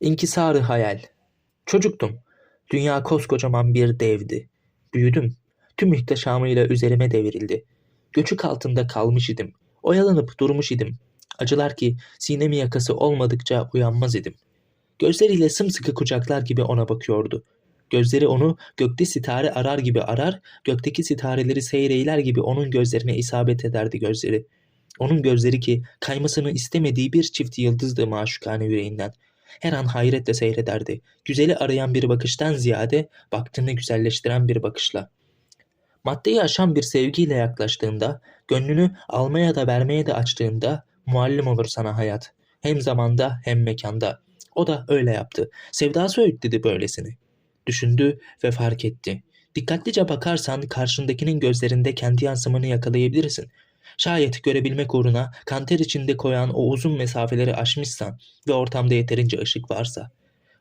İnkisarı hayal. Çocuktum. Dünya koskocaman bir devdi. Büyüdüm. Tüm ihtişamıyla üzerime devrildi. Göçük altında kalmış idim. Oyalanıp durmuş idim. Acılar ki sinemi yakası olmadıkça uyanmaz idim. Gözleriyle sımsıkı kucaklar gibi ona bakıyordu. Gözleri onu gökte sitare arar gibi arar, gökteki sitareleri seyreyler gibi onun gözlerine isabet ederdi gözleri. Onun gözleri ki kaymasını istemediği bir çift yıldızdı maşukane yüreğinden. Her an hayretle seyrederdi. Güzeli arayan bir bakıştan ziyade baktığını güzelleştiren bir bakışla. Maddeyi aşan bir sevgiyle yaklaştığında, gönlünü almaya da vermeye de açtığında muallim olur sana hayat. Hem zamanda hem mekanda. O da öyle yaptı. Sevdası öğütledi böylesini. Düşündü ve fark etti. Dikkatlice bakarsan karşındakinin gözlerinde kendi yansımanı yakalayabilirsin. Şayet görebilmek uğruna kanter içinde koyan o uzun mesafeleri aşmışsan ve ortamda yeterince ışık varsa.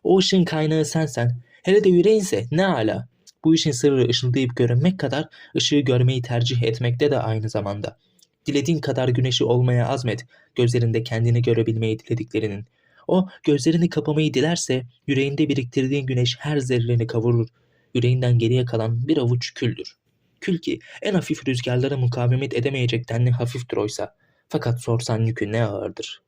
O ışığın kaynağı sensen, hele de yüreğinse ne ala. Bu işin sırrı ışıldayıp görünmek kadar ışığı görmeyi tercih etmekte de aynı zamanda. Dilediğin kadar güneşi olmaya azmet, gözlerinde kendini görebilmeyi dilediklerinin. O gözlerini kapamayı dilerse yüreğinde biriktirdiğin güneş her zerreni kavurur. Yüreğinden geriye kalan bir avuç küldür. Kül ki en hafif rüzgarlara mukavemet edemeyecek denli hafiftir oysa. Fakat sorsan yükü ne ağırdır.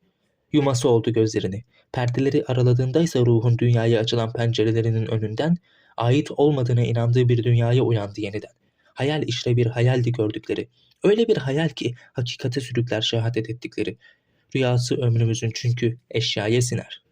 Yuması oldu gözlerini. Perdeleri araladığındaysa ruhun dünyaya açılan pencerelerinin önünden ait olmadığına inandığı bir dünyaya uyandı yeniden. Hayal işte bir hayaldi gördükleri. Öyle bir hayal ki hakikate sürükler şehadet ettikleri. Rüyası ömrümüzün çünkü eşyaya siner.